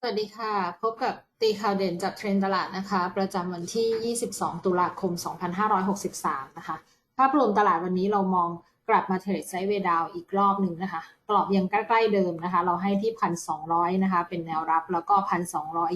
สวัสดีค่ะ พบกับตีข่าวเด่นจากเทรนด์ตลาดนะคะ ประจำวันที่ 22 ตุลาคม 2563 นะคะ ภาพรวมตลาดวันนี้เรามอง กลับมาเทรดไซด์เวดาวอีกรอบหนึ่งนะคะ กรอบยังใกล้ๆเดิมนะคะ เราให้ที่1,200นะคะ เป็นแนวรับแล้วก็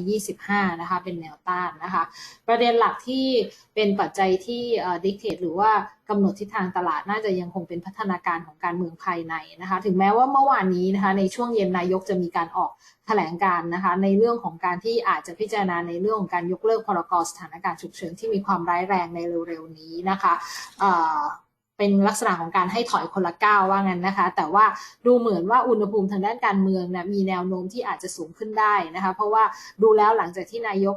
1,225นะคะ เป็นแนวต้านนะคะ ประเด็นหลักที่เป็นปัจจัยที่ดิกเทตหรือว่ากำหนดทิศทางตลาดน่าจะยังคงเป็นพัฒนาการของการเมืองภายในนะคะ ถึงแม้ว่าเมื่อวานนี้นะคะ ในช่วงเย็นนายกจะมีการออกแถลงการนะคะ ในเรื่องของการที่อาจจะพิจารณาในเรื่องของการยกเลิกพรกสถานการณ์ฉุกเฉินที่มีความร้ายแรงในเร็วๆนี้นะคะ เป็นลักษณะของการให้ถอยคนละก้าวว่างั้นนะคะ แต่ว่าดูเหมือนว่าอุณหภูมิทางด้านการเมืองนะมีแนวโน้มที่อาจจะสูงขึ้นได้นะคะ เพราะว่าดูแล้วหลังจากที่นายก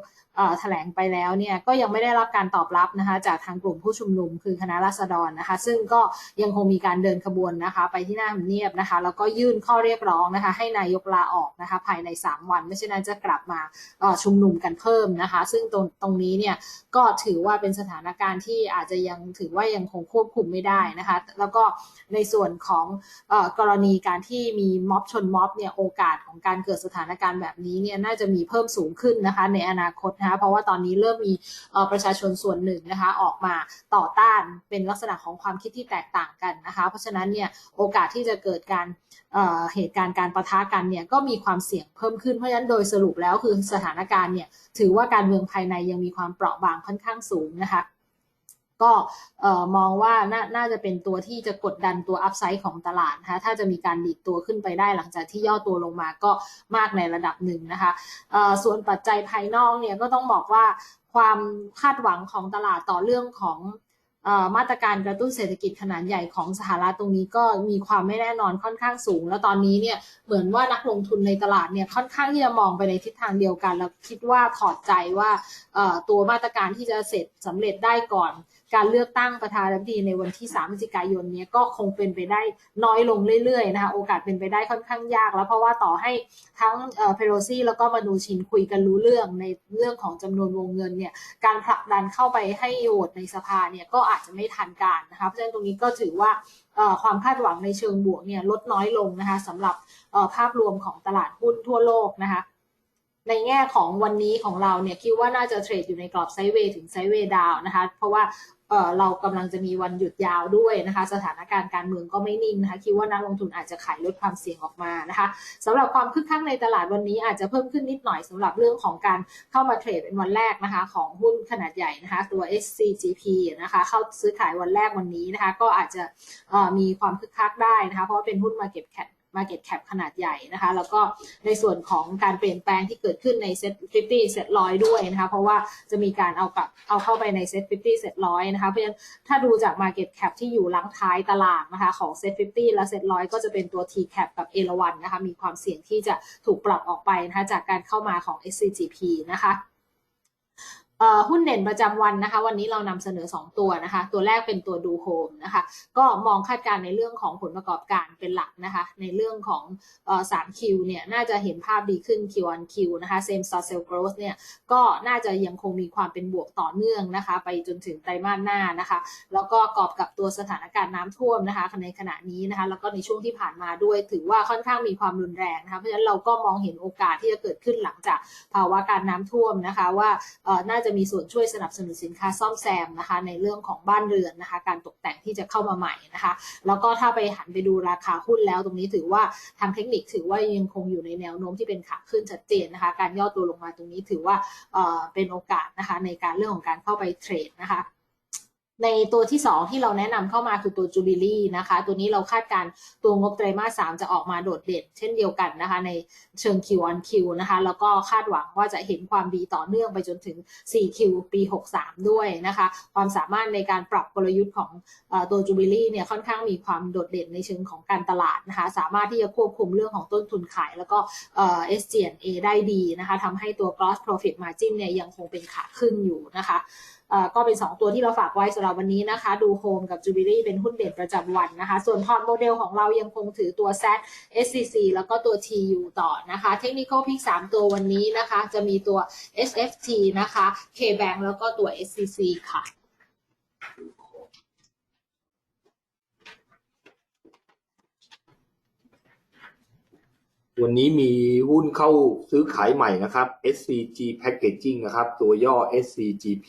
แถลงไปแล้วเนี่ยก็ยังไม่ได้รับการตอบรับนะคะจากทางกลุ่มผู้ชุมนุมคือคณะราษฎรนะคะ ซึ่งก็ยังคงมีการเดินขบวนนะคะ ไปที่หน้าทำเนียบนะคะ แล้วก็ยื่นข้อเรียกร้องนะคะ ให้นายกลาออกนะคะ ภายใน 3 วัน ไม่ใช่นั้นจะกลับมาชุมนุมกันเพิ่มนะคะ ซึ่งตรงตรงนี้เนี่ยก็ถือว่าเป็นสถานการณ์ที่อาจจะยังถือว่ายังคงควบคุมไม่ได้นะคะ แล้วก็ในส่วนของกรณีการที่มีม็อบชนม็อบเนี่ยโอกาสของการเกิดสถานการณ์แบบนี้เนี่ยน่าจะมีเพิ่มสูงขึ้นนะคะ ในอนาคตนะคะเพราะว่าตอนนี้เริ่มมีประชาชนส่วนหนึ่งนะคะออกมาต่อต้านเป็นลักษณะของความคิดที่แตกต่างกันนะคะเพราะฉะนั้นเนี่ยโอกาสที่จะเกิดการเหตุการณ์การประทะกันเนี่ยก็มีความเสี่ยงเพิ่มขึ้นเพราะฉะนั้นโดยสรุปแล้วคือสถานการณ์เนี่ยถือว่าการเมืองภายในยังมีความเปราะบางค่อนข้างสูงนะคะ ก็มองว่าน,น่าจะเป็นตัวที่จะกดดันตัวอัพไซด์ของตลาดนะคะถ้าจะมีการดีดตัวขึ้นไปได้หลังจากที่ย่อตัวลงมาก็มากในระดับหนึ่งนะคะส่วนปัจจัยภายนอกเนี่ยก็ต้องบอกว่าความคาดหวังของตลาดต่อเรื่องของมาตรการกระตุ้นเศรษฐกิจขนาดใหญ่ของสหรัฐตรงนี้ก็มีความไม่แน่นอนค่อนข้างสูง แล้วตอนนี้เนี่ยเหมือนว่านักลงทุนในตลาดเนี่ยค่อนข้างที่จะมองไปในทิศทางเดียวกัน แล้วคิดว่าถอดใจว่าตัวมาตรการที่จะเสร็จสำเร็จได้ก่อน การเลือกตั้งประธานาธิบดีในวันที่3พฤศจิกายนนี้ก็คงเป็นไปได้น้อยลงเรื่อยๆนะคะโอกาสเป็นไปได้ค่อนข้างยาก แล้วเพราะว่าต่อให้ทั้งเพโลซี่แล้วก็มานูชินคุยกันรู้เรื่องในเรื่องของจำนวนวงเงินเนี่ยการผลักดันเข้าไปให้โหวตในสภาเนี่ยก็อาจจะไม่ทันการนะคะเพราะฉะนั้นตรงนี้ก็ถือว่าความคาดหวังในเชิงบวกเนี่ยลดน้อยลงนะคะสำหรับภาพรวมของตลาดหุ้นทั่วโลกนะคะในแง่ของวันนี้ของเราเนี่ยคิดว่าน่าจะเทรดอยู่ในกรอบไซด์เวย์ถึงไซด์เวย์ดาวนะคะเพราะว่า เรากำลังจะมีวันหยุดยาวด้วยนะคะ สถานการณ์การเมืองก็ไม่นิ่งนะคะ คิดว่านักลงทุนอาจจะขายลดความเสี่ยงออกมานะคะสำหรับความคึกคักในตลาดวันนี้อาจจะเพิ่มขึ้นนิดหน่อยสำหรับเรื่องของการเข้ามาเทรดเป็นวันแรกนะคะ ของหุ้นขนาดใหญ่นะคะ ตัว SCGP นะคะ เข้าซื้อขายวันแรกวันนี้นะคะ ก็อาจจะมีความคึกคักได้นะคะ เพราะว่าเป็นหุ้นมาเก็บแค Market Cap ขนาดใหญ่นะคะ แล้วก็ในส่วนของการเปลี่ยนแปลงที่เกิดขึ้นในเซ็ต50เซ็ตร้อยด้วยนะคะ เพราะว่าจะมีการเอากับเอาเข้าไปในเซ็ต50เซ็ตร้อยนะคะ เพราะฉะนั้นถ้าดูจาก Market Cap ที่อยู่ลังท้ายตลาดนะคะของเซ็ต50และเซ็ตร้อยก็จะเป็นตัว T Cap กับเอราวันนะคะ มีความเสี่ยงที่จะถูกปรับออกไปนะคะจากการเข้ามาของ SCGP นะคะ หุ้นเด่นประจำวันนะคะ วันนี้เรานำเสนอ 2 ตัวนะคะ ตัวแรกเป็นตัวดูโฮมนะคะ ก็มองคาดการในเรื่องของผลประกอบการเป็นหลักนะคะ ในเรื่องของสามคิวเนี่ยน่าจะเห็นภาพดีขึ้น Q on Q นะคะ same store sale growth เนี่ยก็น่าจะยังคงมีความเป็นบวกต่อเนื่องนะคะ ไปจนถึงไตรมาสหน้านะคะ แล้วก็กอบกับตัวสถานการณ์น้ำท่วมนะคะในขณะนี้นะคะ แล้วก็ในช่วงที่ผ่านมาด้วยถือว่าค่อนข้างมีความรุนแรงนะคะ เพราะฉะนั้นเราก็มองเห็นโอกาสที่จะเกิดขึ้นหลังจากภาวะการน้ำท่วมนะคะว่าน่าจะมีส่วนช่วยสนับสนุนสินค้าซ่อมแซมนะคะในเรื่องของบ้านเรือนนะคะ การตกแต่งที่จะเข้ามาใหม่นะคะ แล้วก็ถ้าไปหันไปดูราคาหุ้นแล้ว ตรงนี้ถือว่าทางเทคนิคถือว่ายังคงอยู่ในแนวโน้มที่เป็นขาขึ้นชัดเจนนะคะ การย่อตัวลงมาตรงนี้ถือว่าเป็นโอกาสนะคะในการเรื่องของการเข้าไปเทรดนะคะ ในตัวที่ 2 ที่เราแนะนำเข้ามาคือตัวจูบิลี่นะคะ ตัวนี้เราคาดการตัวงบไตรมาส3จะออกมาโดดเด่นเช่นเดียวกันนะคะ ในเชิง Q on Q นะคะ แล้วก็คาดหวังว่าจะเห็นความดีต่อเนื่องไปจนถึง 4Q ปี 63 ด้วยนะคะ ความสามารถในการปรับกลยุทธ์ของตัวจูบิลี่เนี่ยค่อนข้างมีความโดดเด่นในเชิงของการตลาดนะคะ สามารถที่จะควบคุมเรื่องของต้นทุนขาย แล้วก็ SG&A ได้ดีนะคะทำให้ตัว gross profit margin เนี่ยยังคงเป็นขาขึ้นอยู่นะคะ ก็เป็น 2 ตัวที่เราฝากไว้สำหรับวันนี้นะคะ ดูโฮมกับจูบิลี่เป็นหุ้นเด่นประจำวันนะคะ ส่วนพอร์ตโมเดลของเรายังคงถือตัว Z SCC แล้วก็ตัว TU ต่อนะคะ เทคนิคอลพิก3ตัววันนี้นะคะ จะมีตัว SFT นะคะ KBank แล้วก็ตัว SCC ค่ะวันนี้มีหุ้นเข้าซื้อขายใหม่นะครับ SCG Packaging นะครับ ตัวย่อ SCGP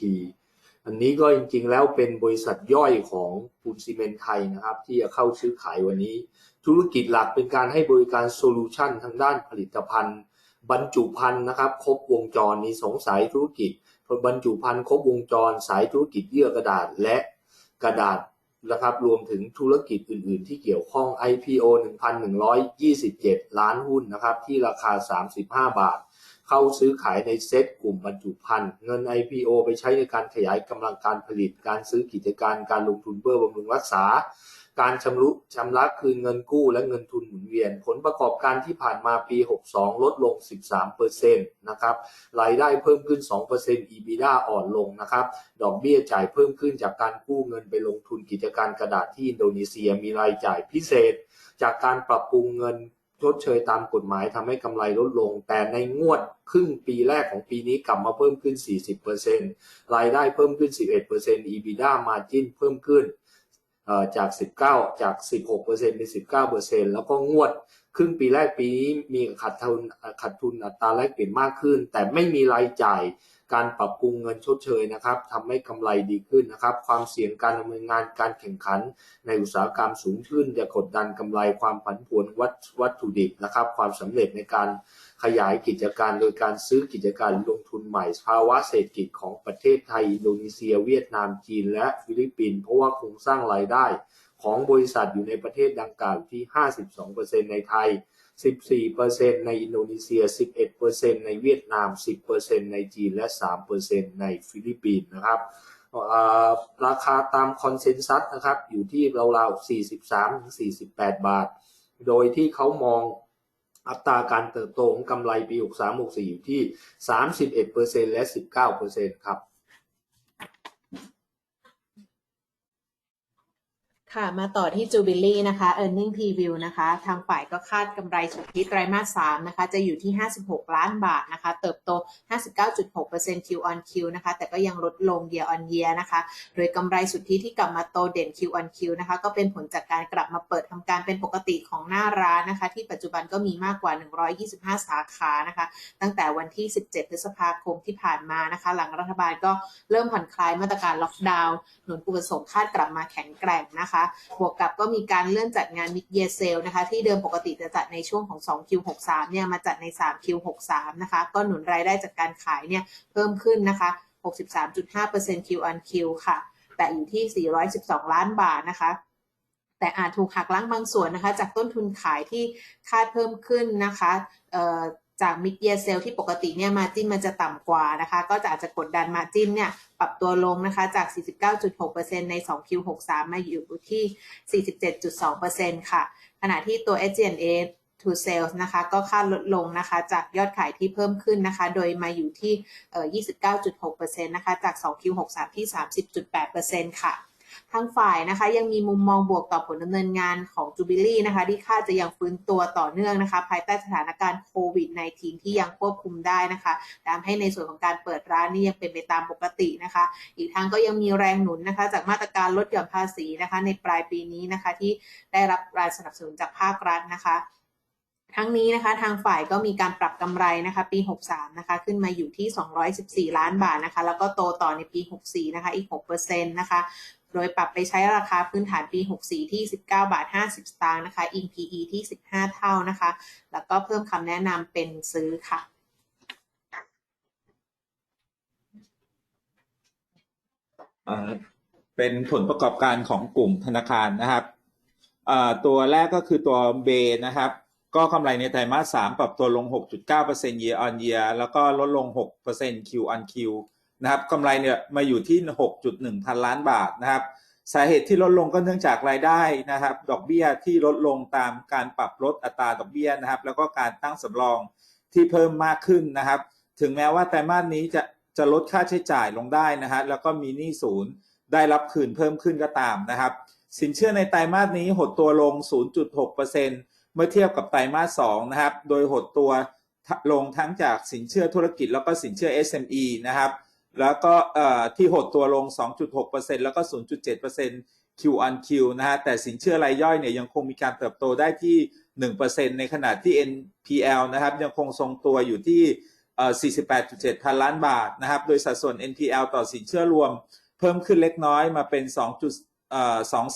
อันนี้ก็จริงๆแล้วเป็นบริษัทย่อยของปูนซีเมนไทยนะครับ ที่จะเข้าซื้อขายวันนี้ ธุรกิจหลักเป็นการให้บริการโซลูชันทางด้านผลิตภัณฑ์ บรรจุภัณฑ์นะครับ ครบวงจรมีสองสายธุรกิจบรรจุภัณฑ์ครบวงจร สายธุรกิจเยื่อกระดาษและกระดาษนะครับรวมถึงธุรกิจอื่นๆ ที่เกี่ยวข้อง IPO 1,127 ล้านหุ้นนะครับที่ราคา 35 บาท เข้าซื้อขายในเซ็ตกลุ่มบรรจุภัณฑ์เงิน IPO ไปใช้ในการขยายกำลังการผลิต การซื้อกิจการการลงทุนเพื่อบำรุงรักษา การชำรุชำระคืนเงินกู้และเงินทุนหมุนเวียน ผลประกอบการที่ผ่านมาปี 62 ลดลง 13%นะครับรายได้เพิ่มขึ้น 2% EBITDA อ่อนลงนะครับดอกเบี้ยจ่ายเพิ่มขึ้นจากการกู้เงินไปลงทุนกิจการกระดาษที่อินโดนีเซียมีรายจ่ายพิเศษ จากการปรับปรุงเงิน ชดเชยตามกฎหมายทำให้กำไรลดลง แต่ในงวดครึ่งปีแรกของปีนี้กลับมาเพิ่มขึ้น 40%รายได้เพิ่มขึ้น 11% EBITDA margin เพิ่มขึ้นจาก 19 จาก 16%เป็น 19%แล้วก็งวด ครึ่งปีแรกปีนี้มีขาดทุนขาดทุนอัตราแลกเปลี่ยนมากขึ้น แต่ไม่มีรายจ่ายการปรับปรุงเงินชดเชยนะครับทำให้กำไรดีขึ้นนะครับ ความเสี่ยงการดำเนินงานการแข่งขัน ในอุตสาหกรรมสูงขึ้นจะกดดันกำไรความผันผวนวัตวัตถุดิบนะครับ ความสำเร็จในการขยายกิจการโดยการซื้อกิจการลงทุนใหม่ภาวะเศรษฐกิจของประเทศไทย อินโดนีเซีย เวียดนามจีน และฟิลิปปินส์เพราะว่าโครงสร้างรายได้ ของบริษัทอยู่ในประเทศดังกล่าวที่ 52%ในไทย 14%ในอินโดนีเซีย 11%ในเวียดนาม 10%ในจีน และ 3%ในฟิลิปปินส์นะครับราคาตามคอนเซนแซสนะครับ อยู่ที่ราวๆ 43-48 บาท โดยที่เขามองอัตราการเติบโตของกำไรปี 63-64 อยู่ที่ 31%และ 19%ครับ ค่ะ มาต่อที่ Jubilee นะคะ Earning Preview นะคะ ทางฝ่ายก็คาดกำไรสุทธิไตรมาส 3 นะคะ จะอยู่ที่ 56 ล้านบาทนะคะ เติบโต 59.6% Q on Q นะคะ แต่ก็ยังลดลง Year on Year นะคะ โดยกำไรสุทธิที่กลับมาโตเด่น Q on Q นะคะ ก็เป็นผลจากการกลับมาเปิดทำการเป็นปกติของหน้าร้านนะคะ ที่ปัจจุบันก็มีมากกว่า 125 สาขานะคะ ตั้งแต่วันที่ 17 พฤษภาคมที่ผ่านมานะคะ หลังรัฐบาลก็เริ่มผ่อนคลายมาตรการล็อกดาวน์หนุนอุปสงค์คาดกลับมาแข็งแกร่งนะคะบวกกับก็มีการเลื่อนจัดงาน Mid Year Sale นะคะ ที่เดิมปกติจะจัดในช่วงของ 2Q63 เนี่ยมาจัดใน 3Q63 นะคะ ก็หนุนรายได้จากการขายเนี่ยเพิ่มขึ้นนะคะ 63.5% Q on Q ค่ะ แต่อยู่ที่ 412 ล้านบาทนะคะแต่อาจถูกหักล้างบางส่วนนะคะ จากต้นทุนขายที่คาดเพิ่มขึ้นนะคะ จาก mid year sale ที่ปกติเนี่ยมาจิ้นมันจะต่ำกว่านะคะ ก็จะอาจจะกดดันมาจิ้นเนี่ยปรับตัวลงนะคะจาก 49.6%ใน 2Q63 มาอยู่ที่ 47.2%ค่ะ ขณะที่ตัว SG&A to sales นะคะก็คาดลดลงนะคะจากยอดขายที่เพิ่มขึ้นนะคะ โดยมาอยู่ที่เอ่อ29.6%นะคะจาก 2Q63 ที่ 30.8%ค่ะ ทางฝ่ายนะคะยังมีมุมมองบวกต่อผลดำเนินงานของ Jubilee นะคะที่คาดจะยังฟื้นตัวต่อเนื่องนะคะ ภายใต้สถานการณ์โควิด -19 ที่ยังควบคุมได้นะคะทำให้ในส่วนของการเปิดร้านนี่ยังเป็นไปตามปกตินะคะ อีกทั้งก็ยังมีแรงหนุนนะคะ จากมาตรการลดหย่อนภาษีนะคะ ในปลายปีนี้นะคะที่ได้รับการสนับสนุนจากภาครัฐนะคะทั้งนี้นะคะทางฝ่ายก็มีการปรับกำไรนะคะปี 63 นะคะขึ้นมาอยู่ที่ 214 ล้านบาทนะคะแล้วก็โตต่อในปี 64 นะคะอีก 6%นะคะ โดยปรับไปใช้ราคาพื้นฐานปี 64 ที่ 19 บาท 50 สตางค์นะคะ อิง PE ที่ 15 เท่านะคะ แล้วก็เพิ่มคำแนะนำเป็นซื้อค่ะเป็นผลประกอบการของกลุ่มธนาคารนะครับตัวแรกก็คือตัวเบนะครับ ก็กำไรในไตรมาส3ปรับตัวลง 6.9% year on year แล้วก็ลดลง 6% Q on Q นะครับกำไรเนี่ยมาอยู่ที่ 6.1 พันล้านบาทนะครับ สาเหตุที่ลดลงก็เนื่องจากรายได้นะครับ ดอกเบี้ยที่ลดลงตามการปรับลดอัตราดอกเบี้ยนะครับ แล้วก็การตั้งสำรองที่เพิ่มมากขึ้นนะครับ ถึงแม้ว่าไตรมาสนี้จะจะลดค่าใช้จ่ายลงได้นะฮะแล้วก็มีหนี้ศูนย์ได้รับคืนเพิ่มขึ้นก็ตามนะครับ สินเชื่อในไตรมาสนี้หดตัวลง 0.6%เมื่อเทียบกับไตรมาส2นะครับ โดยหดตัวลงทั้งจากสินเชื่อธุรกิจแล้วก็สินเชื่อ SME นะครับ แล้วก็ที่หดตัวลง 2.6%แล้วก็ 0.7% Q on Q นะฮะ แต่สินเชื่อรายย่อยเนี่ยยังคงมีการเติบโตได้ที่ 1%ในขณะที่ NPL นะครับยังคงทรงตัวอยู่ที่ 48.7 พันล้านบาทนะครับ โดยสัดส่วน NPL ต่อสินเชื่อรวม เพิ่มขึ้นเล็กน้อยมาเป็น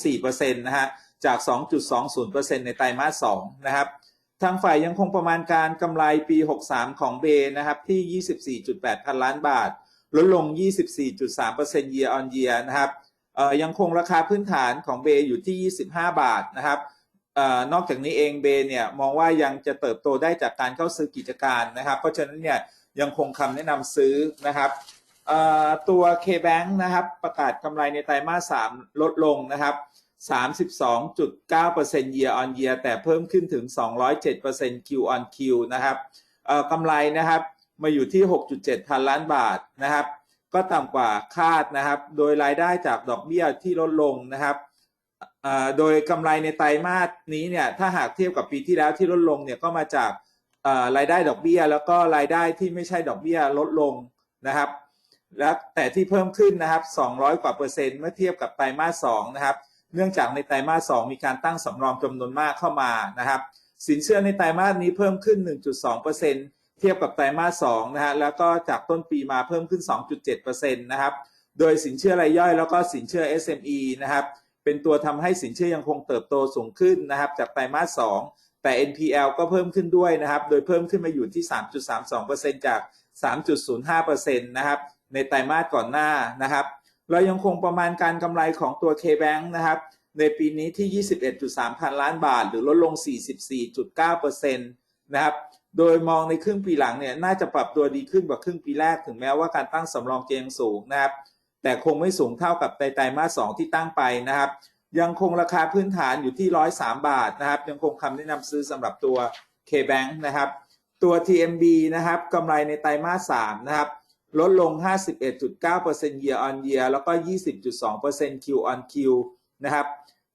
2.24%นะฮะ จาก 2.20%ในไตรมาส2นะครับทางฝ่ายยังคงประมาณการกำไรปี 63 ของเบนะครับที่ 24.8 พันล้านบาท ลดลง 24.3% year on year นะครับยังคงราคาพื้นฐานของเบอยู่ที่ 25 บาทนะครับอนอกจากนี้เองเบเนี่ยมองว่ายังจะเติบโตได้จากการเข้าซื้อกิจการนะครับ เพราะฉะนั้นเนี่ยยังคงคำแนะนำซื้อนะครับตัว K-Bank นะครับประกาศกำไรในไตรมาส 3 ลดลงนะครับ 32.9% year on year แต่เพิ่มขึ้นถึง 207% Q on Q นะครับกำไรนะครับ มาอยู่ที่ 6.7 พันล้านบาทนะครับ ก็ต่ำกว่าคาดนะครับ โดยรายได้จากดอกเบี้ยที่ลดลงนะครับโดยกำไรในไตรมาสนี้เนี่ยถ้าหากเทียบกับปีที่แล้วที่ลดลงเนี่ยก็มาจากรายได้ดอกเบี้ย แล้วก็รายได้ที่ไม่ใช่ดอกเบี้ยลดลงนะครับและแต่ที่เพิ่มขึ้นนะครับ 200 กว่าเปอร์เซ็นต์เมื่อเทียบกับไตรมาส2นะครับ เนื่องจากในไตรมาส2มีการตั้งสำรองจำนวนมากเข้ามานะครับ สินเชื่อในไตรมาสนี้เพิ่มขึ้น 1.2%เซ็นต์ ทียบกับไตรมาส2นะฮะแล้วก็จากต้นปีมาเพิ่มขึ้น 2.7%นะครับโดยสินเชื่อรายย่อยแล้วก็สินเชื่อ SME นะครับเป็นตัวทำให้สินเชื่อยังคงเติบโตสูงขึ้นนะครับจากไตรมาส2แต่ NPL ก็เพิ่มขึ้นด้วยนะครับโดยเพิ่มขึ้นมาอยู่ที่ 3.32%จาก 3.05%นะครับในไตรมาสก่อนหน้านะครับเรายังคงประมาณการกำไรของตัว K-Bank นะครับในปีนี้ที่ 21.3 พันล้านบาท หรือลดลง 44.9%นะครับ โดยมองในครึ่งปีหลังเนี่ยน่าจะปรับตัวดีขึ้นกว่าครึ่งปีแรกถึงแม้ว่าการตั้งสำรองจะยังสูงนะครับ แต่คงไม่สูงเท่ากับไตรไตรมาส2ที่ตั้งไปนะครับ ยังคงราคาพื้นฐานอยู่ที่103บาทนะครับ ยังคงคำแนะนำซื้อสำหรับตัว K-Bank นะครับ ตัว TMB นะครับกำไรในไตรมาส3นะครับลดลง 51.9% year on year แล้วก็ 20.2% Q on Q นะครับ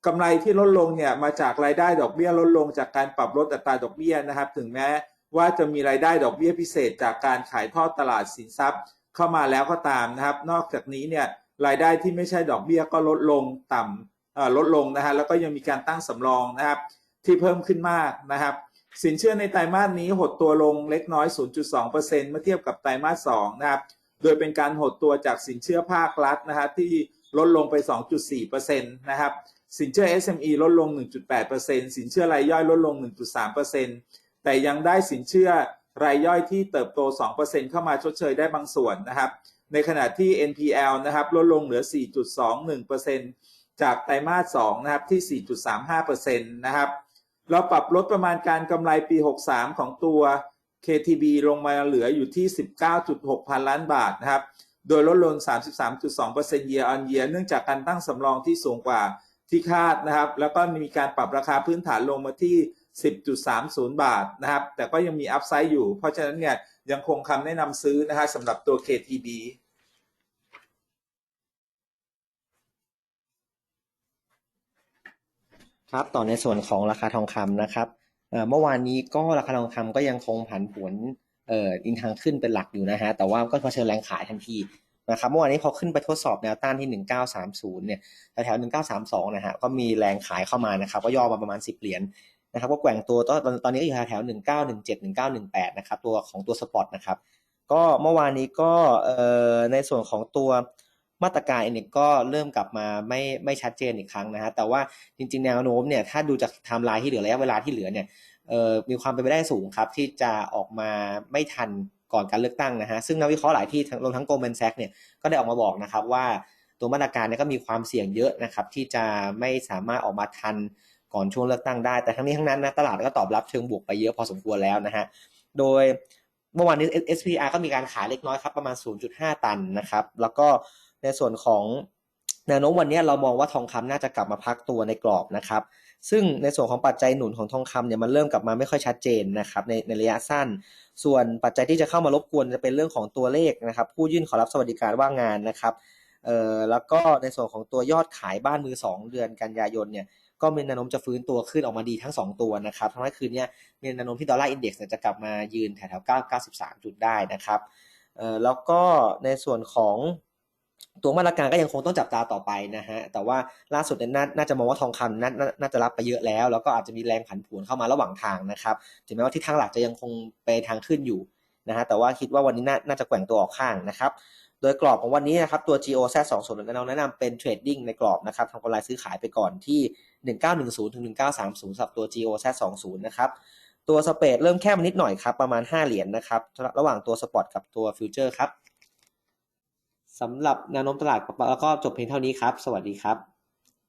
กำไรที่ลดลงเนี่ยมาจากรายได้ดอกเบี้ยลดลงจากการปรับลดอัตราดอกเบี้ยนะครับ ถึงแม้ ว่าจะมีรายได้ดอกเบี้ยพิเศษจากการขายทอดตลาดสินทรัพย์ เข้ามาแล้วก็ตามนะครับ นอกจากนี้เนี่ยรายได้ที่ไม่ใช่ดอกเบี้ยก็ลดลงต่ำลดลงนะฮะแล้วก็ยังมีการตั้งสำรองนะครับ ที่เพิ่มขึ้นมากนะครับ สินเชื่อในไตรมาสนี้หดตัวลงเล็กน้อย 0.2%เมื่อเทียบกับไตรมาส2นะครับโดยเป็นการหดตัวจากสินเชื่อภาครัฐนะฮะที่ลดลงไป 2.4%นะครับสินเชื่อ SME ลดลง 1.8%สินเชื่อรายย่อยลดลง 1.3% แต่ยังได้สินเชื่อรายย่อยที่เติบโต 2%เข้ามาชดเชยได้บางส่วนนะครับ ในขณะที่ NPL นะครับลดลงเหลือ 4.21%จากไตรมาส2นะครับที่ 4.35%นะครับ เราปรับลดประมาณการกำไรปี 63 ของตัว KTB ลงมาเหลืออยู่ที่ 19.6 พันล้านบาทนะครับ โดยลดลง 33.2% year on year เนื่องจากการตั้งสำรองที่สูงกว่าที่คาดนะครับ แล้วก็มีการปรับราคาพื้นฐานลงมาที่ 10.30 บาทนะครับ แต่ก็ยังมีอัพไซด์อยู่ เพราะฉะนั้นเนี่ยยังคงคำแนะนำซื้อนะฮะสำหรับตัว KTB ครับต่อในส่วนของราคาทองคำนะครับเมื่อวานนี้ก็ราคาทองคำก็ยังคงผันผวนเอ่ออินทางขึ้นเป็นหลักอยู่นะฮะ แต่ว่าก็เผชิญแรงขายทันทีนะครับเมื่อวานนี้พอขึ้นไปทดสอบแนวต้านที่ 1930 เนี่ยแถวๆ1932 นะฮะก็มีแรงขายเข้ามานะครับ ก็ย่อมาประมาณ 10 เหรียญ นะครับก็แกว่งตัวตอนตอนนี้ก็อยู่แถวๆ1917 1918นะครับตัวของตัวสปอตนะครับก็เมื่อวานนี้ก็เอ่อในส่วนของตัวมาตรการเนี่ยก็เริ่มกลับมาไม่ไม่ชัดเจนอีกครั้งนะฮะแต่ว่าจริงๆแนวโน้มเนี่ยถ้าดูจากไทม์ไลน์ที่เหลือระยะเวลาที่เหลือเนี่ยเอ่อมีความเป็นไปได้สูงครับ ที่จะออกมาไม่ทันก่อนการเลือกตั้งนะฮะซึ่งนักวิเคราะห์หลายที่รวมทั้งโกลแมนแซกเนี่ยก็ได้ออกมาบอกนะครับว่าตัวมาตรการเนี่ยก็มีความเสี่ยงเยอะนะครับที่จะไม่สามารถออกมาทัน ก่อนช่วงเลือกตั้งได้ แต่ทั้งนี้ทั้งนั้นนะตลาดก็ตอบรับเชิงบวกไปเยอะพอสมควรแล้วนะฮะ โดยเมื่อวานนี้ SPR ก็มีการขายเล็กน้อยครับประมาณ 0.5 ตันนะครับ แล้วก็ในส่วนของแนวโน้มวันนี้เรามองว่าทองคำน่าจะกลับมาพักตัวในกรอบนะครับ ซึ่งในส่วนของปัจจัยหนุนของทองคำเนี่ยมันเริ่มกลับมาไม่ค่อยชัดเจนนะครับในในระยะสั้น ส่วนปัจจัยที่จะเข้ามารบกวนจะเป็นเรื่องของตัวเลขนะครับ ผู้ยื่นขอรับสวัสดิการว่างงานนะครับเอ่อแล้วก็ในส่วนของตัวยอดขายบ้านมือ 2 เดือนกันยายนเนี่ย ก็มีแนวโน้มจะฟื้นตัวขึ้นออกมาดีทั้ง 2 ตัวนะครับทำให้คืนนี้มีแนวโน้มที่ดอลลาร์อินเด็กซ์จะกลับมายืนแถวๆ9 93 จุดได้นะครับเอ่อแล้วก็ในส่วนของตัวมาตรการก็ยังคงต้องจับตาต่อไปนะฮะ แต่ว่าล่าสุดเนี่ยน่าน่าจะมองว่าทองคำน่าน่าน่าจะรับไปเยอะแล้ว แล้วก็อาจจะมีแรงผันผวนเข้ามาระหว่างทางนะครับ ถึงแม้ว่าทิศทางหลักจะยังคงไปทางขึ้นอยู่นะฮะ แต่ว่าคิดว่าวันนี้น่าน่าจะแกว่งตัวออกข้างนะครับ ดยกรอบของวันนี้นะครับตัว GO Z 2 0เราแนะนำเป็นเทรดดิ้งในกรอบนะครับทำกำไรซื้อขายไปก่อนที่ 1910ถึง1930สำหรับตัว GO Z 2 0นะครับตัวสเปดเริ่มแคบนิดหน่อยครับประมาณ 5 เหรียญนะครับระหว่างตัวสปอตกับตัวฟิวเจอร์ครับสำหรับแนวโน้มตลาดแล้วก็จบเพียงเท่านี้ครับ สวัสดีครับ